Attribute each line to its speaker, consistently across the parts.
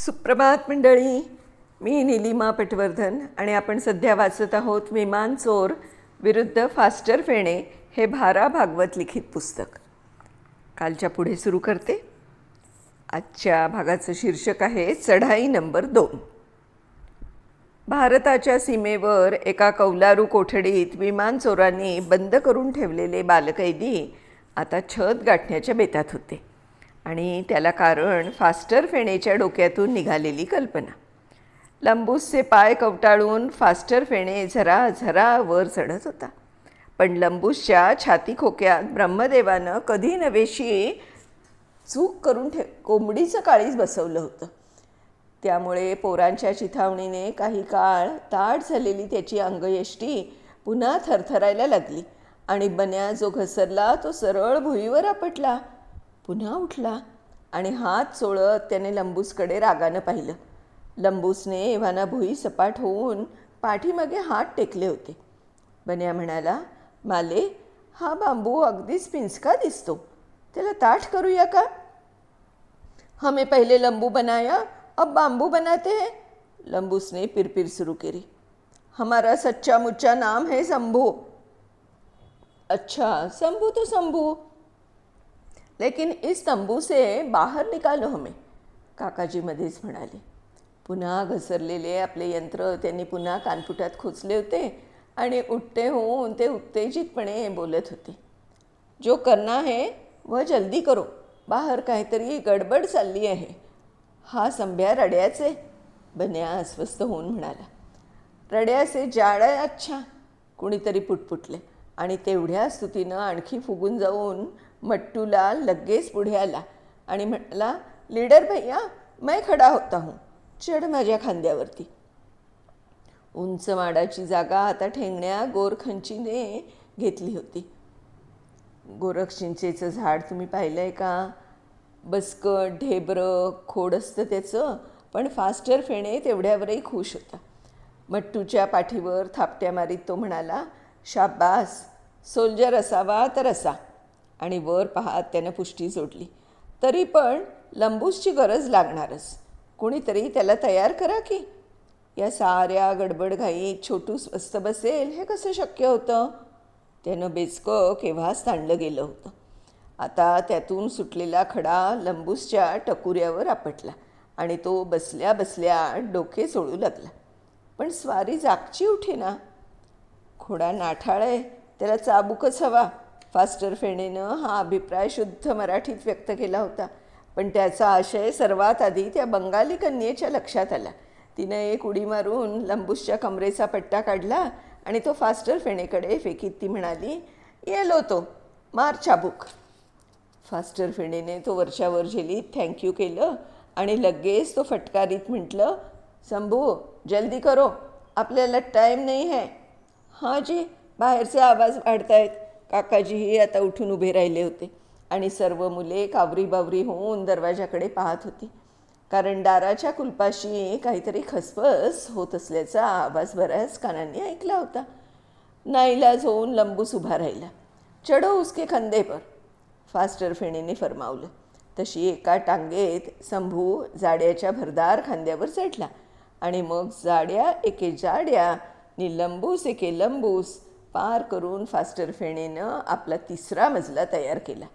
Speaker 1: सुप्रभात मंडळी. मी निलिमा पटवर्धन आणि आपण सध्या वाचत आहोत विमान चोर विरुद्ध फास्टर फेणे हे भारा भागवत लिखित पुस्तक. कालच्या पुढे सुरू करते. आजच्या भागाचं शीर्षक आहे चढाई नंबर दोन. भारताच्या सीमेवर एका कौलारू कोठडीत विमान चोरांनी बंद करून ठेवलेले बालकैदी आता छत गाठण्याच्या बेतात होते. आणि त्याला कारण फास्टर फेणेच्या डोक्यातून निघालेली कल्पना. लंबूसचे पाय कवटाळून फास्टर फेणे झरा झरा वर चढत होता. पण लंबूसच्या छाती खोक्यात ब्रह्मदेवानं कधी नवेशी चूक करून ठे कोंबडीचं काळीच बसवलं होतं. त्यामुळे पोरांच्या चिथावणीने काही काळ ताट झालेली त्याची अंगयष्टी पुन्हा थरथरायला लागली आणि बन्या जो घसरला तो सरळ भुईवर आपटला. पुन्हा उठला आणि हात चोळत त्याने लंबूसकडे रागानं पाहिलं. लंबूसने एव्हाना भुई सपाट होऊन पाठीमागे हात टेकले होते. बन्या म्हणाला माले हा बांबू अगदीच पिंचका दिसतो. त्याला ताठ करूया का? हमें पहिले लंबू बनाया अब बांबू बनाते हैं. लंबूसने पिरपिर सुरू केली. हमारा सच्चा मुच्चा नाम है शंभू. अच्छा शंभू तो शंभू. लेकिन इस तंबू से बाहर निकालो हमें काकाजी मध्येच म्हणाले. पुन्हा घसरलेले आपले यंत्र त्यांनी पुन्हा कानफुटात खोचले होते आणि उठते होऊन ते उत्तेजितपणे बोलत होते. जो करना है व जल्दी करो. बाहेर काहीतरी गडबड चालली आहे. हा संभ्या रड्याचे. बन्या अस्वस्थ होऊन म्हणाला. रड्याचे जाड आहे अच्छा. कुणीतरी पुटपुटले आणि तेवढ्या स्तुतीनं आणखी फुगून जाऊन मट्टूला लगेच पुढे आला आणि म्हणाला लीडर भैया मैं खडा होता हूँ. चढ माझ्या खांद्यावरती. उंच माडाची जागा आता ठेंगण्या गोरखंचीने घेतली होती. गोरख चिंचेचं झाड तुम्ही पाहिलं आहे का? बसकट ढेबरं खोड असतं त्याचं पण फास्टर फेणे तेवढ्यावरही खुश होता. मट्टूच्या पाठीवर थापट्या मारीत तो म्हणाला शाबास सोल्जर असावा तर असा. आणि वर पाहत त्यानं पुष्टी जोडली तरी पण लंबूसची गरज लागणारच. कोणीतरी त्याला तयार करा की. या साऱ्या गडबडघाईत छोटू स्वस्त बसेल हे कसं शक्य होतं? त्यानं बेचकं केव्हाच ताणलं गेलं होतं. आता त्यातून सुटलेला खडा लंबूसच्या टकुऱ्यावर आपटला आणि तो बसल्या बसल्या डोके सोडू लागला. पण स्वारी जागची उठेना. खोडा नाठाळ आहे त्याला चाबूकच हवा. फास्टर फेणेनं हा अभिप्राय शुद्ध मराठीत व्यक्त केला होता. पण त्याचा आशय सर्वात आधी त्या बंगाली कन्येच्या लक्षात आला. तिनं एक उडी मारून लंबूसच्या कमरेचा पट्टा काढला आणि तो फास्टर फेणेकडे फेकीत ती म्हणाली येलो तो मार चाबूक. फास्टर फेणेने तो वरच्यावर झेलीत थँक्यू केलं आणि लगेच तो फटकारीत म्हटलं संभू जल्दी करो आपल्याला टाईम नाही आहे. हां जी बाहेरचे आवाज वाढतायत. काकाजीही आता उठून उभे राहिले होते. आणि सर्व मुले कावरी बावरी होऊन दरवाजाकडे पाहत होती. कारण दाराच्या कुलपाशी काहीतरी खसफस होत असल्याचा आवाज बऱ्याच कानांनी ऐकला होता. नाईलाज होऊन लंबूस उभा राहिला. चढो उसके खंदे पर. फास्टर फेणीने फरमावलं. तशी एका टांगेत शंभू जाड्याच्या भरदार खांद्यावर चढला. आणि मग जाड्या एके जाड्या नि लंबूस एके लंबूस पार करून फास्टर फेणेनं आपला तिसरा मजला तयार केला.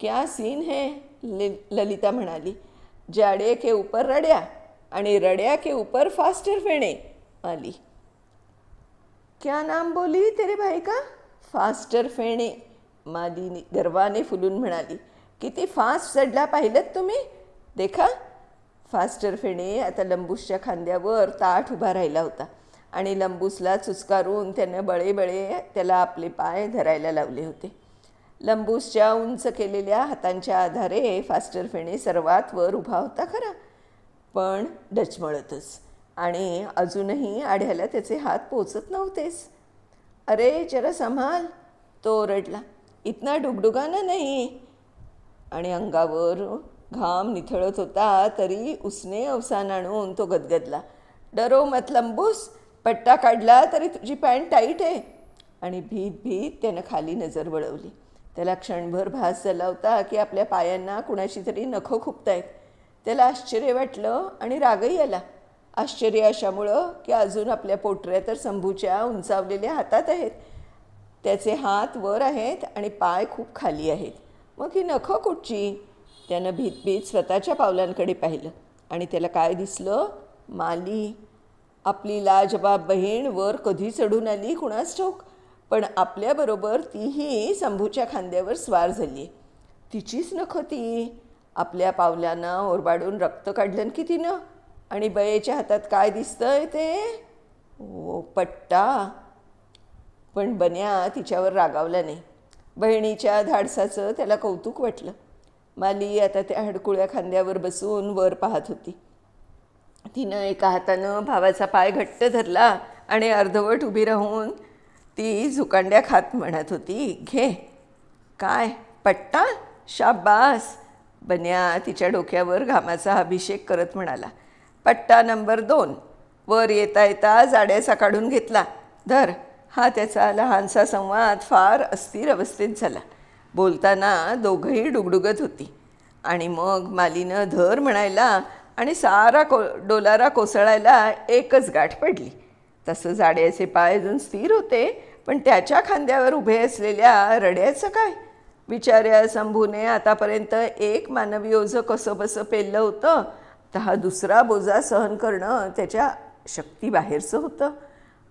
Speaker 1: क्या सीन है? ले ललिता म्हणाली. जाडे के ऊपर रड्या आणि रड्या के ऊपर फास्टर फेणे आली. क्या नाम बोली तेरे भाई का? फास्टर फेणे मादी गर्वाने फुलून म्हणाली. किती फास्ट चढला पाहिलं तुम्ही? देखा फास्टर फेणे आता लंबूसच्या खांद्यावर ताठ उभा राहिला होता. आणि लंबूसला चुचकारून त्यानं बळे बळे त्याला आपले पाय धरायला लावले होते. लंबूसच्या उंच केलेल्या हातांच्या आधारे फास्टर फेणे सर्वात वर उभा होता खरा पण डचमळतच आणि अजूनही आढ्याला त्याचे हात पोचत नव्हतेच. अरे जरा संभाल तो ओरडला. इतना डुगडुगाना नाही. आणि अंगावर घाम निथळत होता तरी उसने अवसान आणून तो गदगदला. डरो मत लंबूस पट्टा काढला तरी तुझी पॅन्ट टाईट आहे. आणि भीत भीत त्यानं खाली नजर वळवली. त्याला क्षणभर भास झाला होता की आपल्या पायांना कुणाशी तरी नखं खुपतायत. त्याला आश्चर्य वाटलं आणि रागही आला. आश्चर्य अशामुळं की अजून आपल्या पोटऱ्या तर संभूच्या उंचावलेल्या हातात आहेत. त्याचे हात वर आहेत आणि पाय खूप खाली आहेत. मग ही नखं कुठची? त्यानं भीत भीत स्वतःच्या पावलांकडे पाहिलं आणि त्याला काय दिसलं? माली. आपली लाजबाब बहीण वर कधी चढून आली कुणास ठोक पण आपल्याबरोबर तीही शंभूच्या खांद्यावर स्वार झाली. तिचीच नखं ती. आपल्या पावलांना ओरबाडून रक्त काढलं की तिनं आणि बयेच्या हातात काय दिसतंय ते? ओ पट्टा. पण बन्या तिच्यावर रागावला नाही. बहिणीच्या धाडसाचं त्याला कौतुक वाटलं. माली आता त्या हडकुळ्या खांद्यावर बसून वर पाहत होती. तिनं एका हातानं भावाचा पाय घट्ट धरला आणि अर्धवट उभी राहून ती झुकांड्या खात म्हणत होती घे. काय? पट्टा? शाबास. बन्या तिच्या डोक्यावर घामाचा अभिषेक करत म्हणाला पट्टा नंबर दोन. वर येता येता जाड्याचा काढून घेतला. धर. हा त्याचा लहानसा संवाद फार अस्थिर अवस्थेत झाला. बोलताना दोघंही डुगडुगत होती. आणि मग मालीनं धर म्हणायला आणि सारा को डोलारा कोसळायला एकच गाठ पडली. तसं जाड्याचे पाय अजून स्थिर होते पण त्याच्या खांद्यावर उभे असलेल्या रड्याचं काय? बिचाऱ्या शंभूने आतापर्यंत एक मानवी ओझं कसं बसं पेललं होतं तर हा दुसरा बोजा सहन करणं त्याच्या शक्तीबाहेरचं होतं.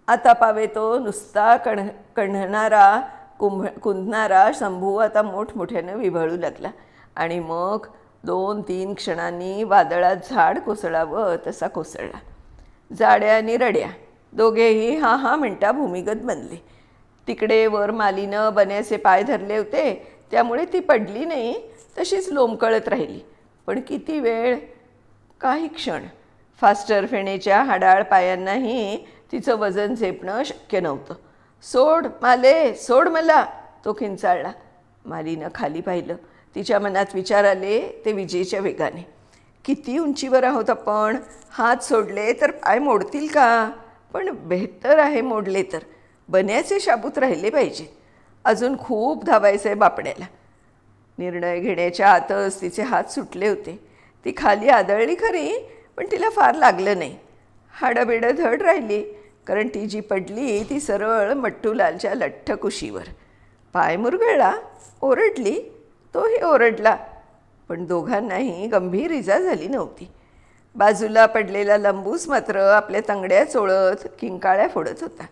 Speaker 1: आता पावे तो नुसता कण कणणारा कुंभ कुंधणारा शंभू आता मोठमोठ्यानं विभळू लागला. आणि मग दोन तीन क्षणांनी वादळात झाड कोसळावं तसा कोसळला. जाड्या आणि रड्या. दोघेही हा हा मिनटा भूमिगत बनले. तिकडे वर मालीनं बन्याचे पाय धरले होते. त्यामुळे ती पडली नाही तशीच लोंबकळत राहिली. पण किती वेळ? काही क्षण. फास्टर फेणेच्या हाडाळ पायांनाही तिचं वजन झेपणं शक्य नव्हतं. सोड माले सोड मला तो खिंचाळला. मालीनं खाली पाहिलं. तिच्या मनात विचार आले ते विजेच्या वेगाने. किती उंचीवर आहोत आपण? हात सोडले तर पाय मोडतील का? पण बेहतर आहे मोडले तर. बन्याचे शाबूत राहिले पाहिजे. अजून खूप धावायचं आहे बापड्याला. निर्णय घेण्याच्या आतच तिचे हात सुटले होते. ती खाली आदळली खरी पण तिला फार लागलं नाही. हाडंबिडं धड राहिली कारण ती जी पडली ती सरळ मट्टूलालच्या लठ्ठ कुशीवर पाय मुरगळला ओरडली तोही ओरडला. पण दोघांनाही गंभीर इजा झाली नव्हती. बाजूला पडलेला लंबूस मात्र आपल्या तंगड्या चोळत किंकाळ्या फोडत होता.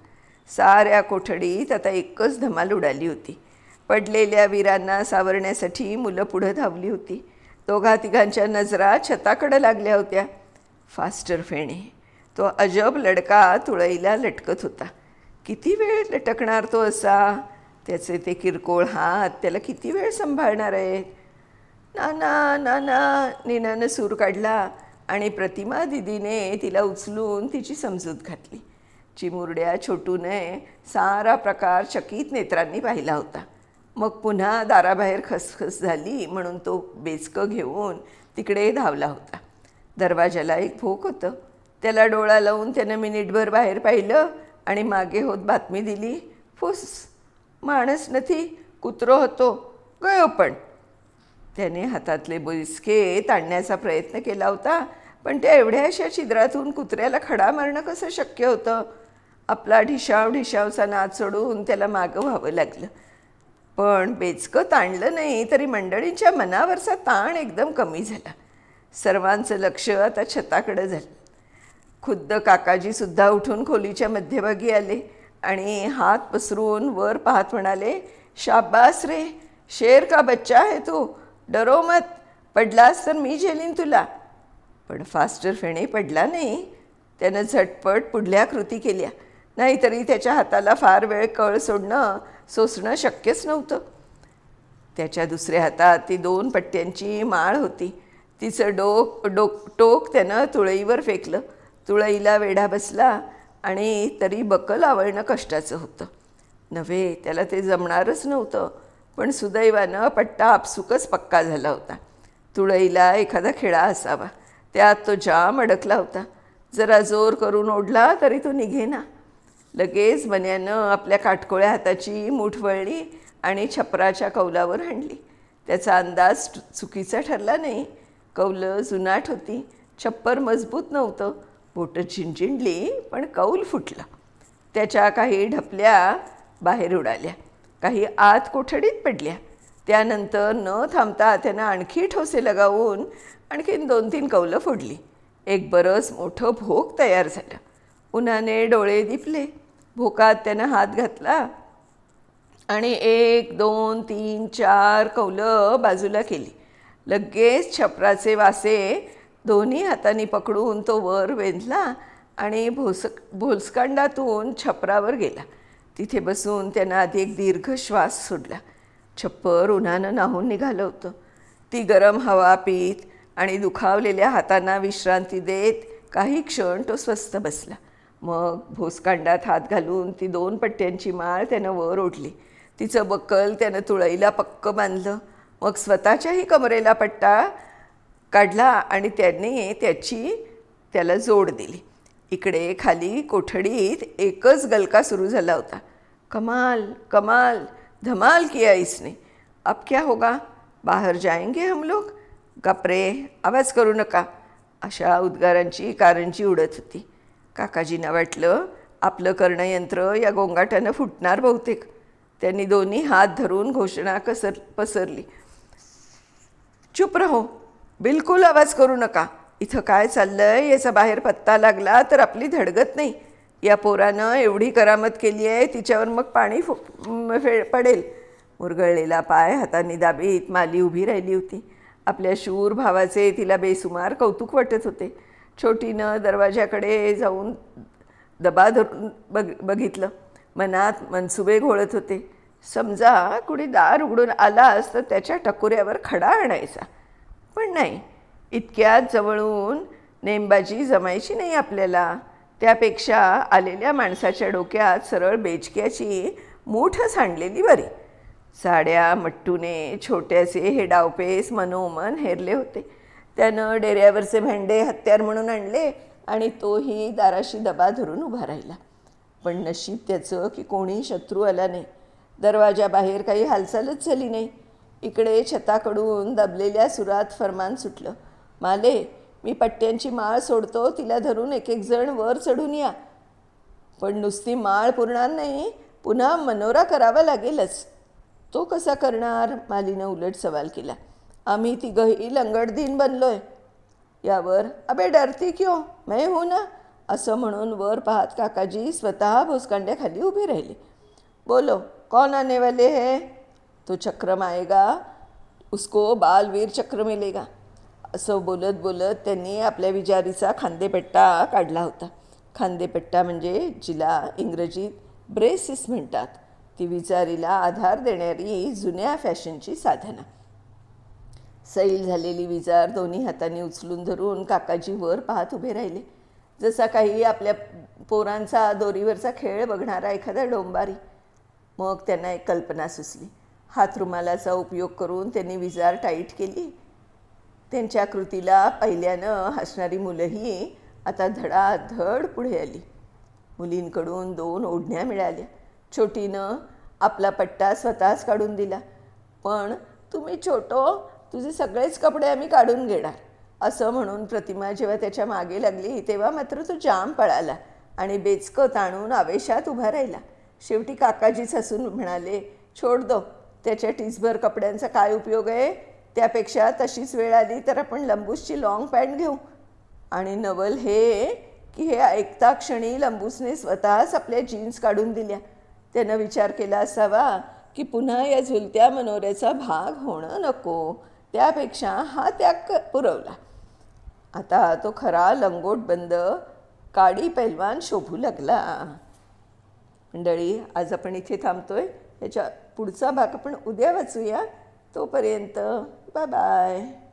Speaker 1: साऱ्या कोठडीत आता एकच धमाल उडाली होती. पडलेल्या वीरांना सावरण्यासाठी मुलं पुढं धावली होती. दोघा तिघांच्या नजरा छताकडं लागल्या होत्या. फास्टर फेणे. तो अजब लडका तुळईला लटकत होता. किती वेळ लटकणार तो असा? त्याचे ते किरकोळ हात त्याला किती वेळ सांभाळणार आहेत नाना नाना नीनानं सूर काढला आणि प्रतिमा दिदीने तिला उचलून तिची समजूत घातली. चिमुरड्या छोटूने सारा प्रकार चकित नेत्रांनी पाहिला होता. मग पुन्हा दाराबाहेर खसखस झाली म्हणून तो बेचकं घेऊन तिकडे धावला होता. दरवाजाला एक भोक होतं. त्याला डोळा लावून त्यानं मिनिटभर बाहेर पाहिलं आणि मागे होत बातमी दिली फुस माणस नथी कुत्रो होतो गयो पण. त्याने हातातले बिस्के ताणण्याचा प्रयत्न केला होता पण त्या एवढ्याशा छिद्रातून कुत्र्याला खडा मारणं कसं शक्य होतं? आपला ढिशाव ढिशावचा नाद सोडून त्याला मागं व्हावं लागलं. पण बेचकं ताणलं नाही तरी मंडळींच्या मनावरचा ताण एकदम कमी झाला. सर्वांचं लक्ष आता छताकडं झालं. खुद्द काकाजीसुद्धा उठून खोलीच्या मध्यभागी आले. आणि हात पसरून वर पाहत म्हणाले शाबास रे शेर का बच्चा आहे तू? डरो मत पडलास तर मी झेलीन तुला. पण फास्टर फेणे पडला नाही. त्यानं झटपट पुढल्या कृती केल्या. नाहीतरी त्याच्या हाताला फार वेळ कळ सोडणं सोसणं शक्यच नव्हतं. त्याच्या दुसऱ्या हातात ती दोन पट्ट्यांची माळ होती. तिचं डोक डोक टोक त्यानं तुळईवर फेकलं. तुळईला वेढा बसला. आणि तरी बकल आवळणं कष्टाचं होतं. नव्हे त्याला ते जमणारच नव्हतं पण सुदैवानं पट्टा आपसुकच पक्का झाला होता. तुळईला एखादा खिळा असावा त्यात तो जाम अडकला होता. जरा जोर करून ओढला तरी तो निघेना. लगेच बन्यानं आपल्या काटकोळ्या हाताची मूठ वळली आणि छपराच्या कौलावर हाणली. त्याचा अंदाज चुकीचा ठरला नाही. कौलं जुनाट होती छप्पर मजबूत नव्हतं बोटं चिंचिंडली पण कौल फुटला. त्याच्या काही ढपल्या बाहेर उडाल्या. काही आत कोठडीत पडल्या. त्यानंतर न थांबता त्यानं आणखी ठोसे लगावून आणखीन दोन तीन कौलं फोडली. एक बरंच मोठं भोक तयार झालं. उन्हाने डोळे दिपले. भोकात त्यानं हात घातला आणि एक दोन तीन चार कौलं बाजूला केली. लगेच छपराचे वासे दोन्ही हातांनी पकडून तो वर वेधला आणि भोस भोसकांडातून छपरावर गेला. तिथे बसून त्यानं आधी एक दीर्घ श्वास सोडला. छप्पर उन्हानं नाहून निघालं होतं. ती गरम हवा पीत आणि दुखावलेल्या हातांना विश्रांती देत काही क्षण तो स्वस्थ बसला. मग भोसकांडात हात घालून ती दोन पट्ट्यांची माळ त्यानं वर ओढली. तिचं बक्कल त्यानं तुळईला पक्क बांधलं. मग स्वतःच्याही कमरेला पट्टा काढला आणि त्याने त्याची त्याला जोड दिली. इकडे खाली कोठडीत एकच गलका सुरू झाला होता. कमाल कमाल धमाल किया इसने अब क्या होगा? बाहेर जायंगे हम लोग? गपरे आवाज करू नका. अशा उद्गारांची कारंजी उडत होती. काकाजींना वाटलं आपलं कर्णयंत्र या गोंगाटानं फुटणार बहुतेक. त्यांनी दोन्ही हात धरून घोषणा कसर पसरली. चुप रहो. बिलकुल आवाज करू नका. इथं काय चाललंय? याचा बाहेर पत्ता लागला तर आपली धडगत नाही. या पोरानं एवढी करामत केली आहे तिच्यावर मग पाणी फु फे पडेल. मुरगळलेला पाय हाताने दाबीत माली उभी राहिली होती. आपल्या शूर भावाचे तिला बेसुमार कौतुक वाटत होते. छोटीनं दरवाजाकडे जाऊन दबा धरून बघ बघितलं. मनात मनसुबे घोळत होते. समजा कुणी दार उघडून आलास तर त्याच्या टकोऱ्यावर खडा आणायचा. पण नाही. इतक्यात जवळून नेमबाजी जमायची नाही आपल्याला. त्यापेक्षा आलेल्या माणसाच्या डोक्यात सरळ बेचक्याची मूठ सांडलेली बरी. साड्या मट्टूने छोट्याचे हे डावपेस मनोमन हेरले होते. त्यानं डेऱ्यावरचे भांडे हत्यार म्हणून आणले आणि तोही दाराशी दबा धरून उभा राहिला. पण नशीब त्याचं की कोणी शत्रू आला नाही. दरवाजाबाहेर काही हालचालच झाली नाही. इकडे छताकडून दबलेल्या सुरात फरमान सुटलं. माले मी पट्ट्यांची माळ सोडतो तिला धरून एक एक जण वर चढून या. पण नुसती माळ पुरणार नाही पुन्हा मनोरा करावा लागेलच. तो कसा करणार? मालीनं उलट सवाल केला. आम्ही तिघही लंगडदीन बनलोय. यावर अबे डरती क्यो? मैं हो ना. असं म्हणून वर पाहत काकाजी स्वतः भोसकांड्याखाली उभे राहिले. बोलो कौन आने वाले है? तो चक्रम आएगा उसको बालवीर चक्र मिलेगा. असं बोलत बोलत त्यांनी आपल्या विजारीचा खांदेपट्टा काढला होता. खांदेपट्टा म्हणजे जिला इंग्रजीत ब्रेसिस म्हणतात. ती विजारीला आधार देणारी जुन्या फॅशनची साधना. सैल झालेली विजार दोन्ही हातांनी उचलून धरून काकाजी वर पाहत उभे राहिले. जसा काही आपल्या पोरांचा दोरीवरचा खेळ बघणारा एखादा डोंबारी. मग त्यांना एक कल्पना सुचली. हातरुमालाचा उपयोग करून त्यांनी विजार टाईट केली. त्यांच्या कृतीला पहिल्यानं हसणारी मुलंही आता धडाधड पुढे आली. मुलींकडून दोन ओढण्या मिळाल्या. छोटीनं आपला पट्टा स्वतःच काढून दिला. पण तुम्ही छोटो तुझे सगळेच कपडे आम्ही काढून घेणार. असं म्हणून प्रतिमा जेव्हा त्याच्यामागे लागली तेव्हा मात्र तो जाम पळाला आणि बेचकं ताणून आवेशात उभा राहिला. शेवटी काकाजी हसून म्हणाले छोड दो त्याच्या टीसभर कपड्यांचा काय उपयोग आहे? त्यापेक्षा तशीच वेळ आली तर आपण लंबूसची लाँग पॅन्ट घेऊ. आणि नवल हे की हे ऐकता क्षणी लंबूसने स्वतःच आपल्या जीन्स काढून दिल्या. त्यानं विचार केला असावा की पुन्हा या झुलत्या मनोऱ्याचा भाग होणं नको. त्यापेक्षा हा त्याग क- पुरवला. आता तो खरा लंगोट बंद काडी पैलवान शोभू लागला. मंडळी आज आपण इथे थांबतोय. याच्या पुढचा भाग आपण उद्या वाचूया. तोपर्यंत बाय बाय